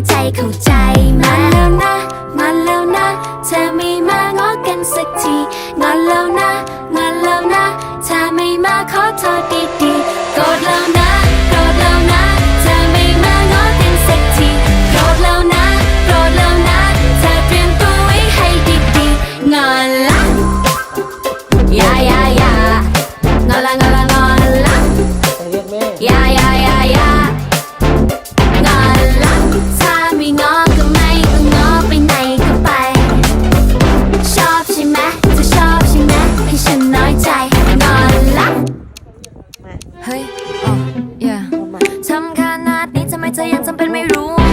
เข้าใจมาแล้วนะ มาแล้วนะ เธอไม่มางอกันสักทีงอนแล้วนะงอนแล้วนะ ถ้าไม่มาขอโทษดีๆโกรธแล้วนะโกรธแล้วนะเธอไม่มางอกันสักทีโกรธแล้วนะโกรธแล้วนะเธอเตรียมตัวไว้ให้ดีๆงอนละยายายาอนละงอนละงอนละ open my room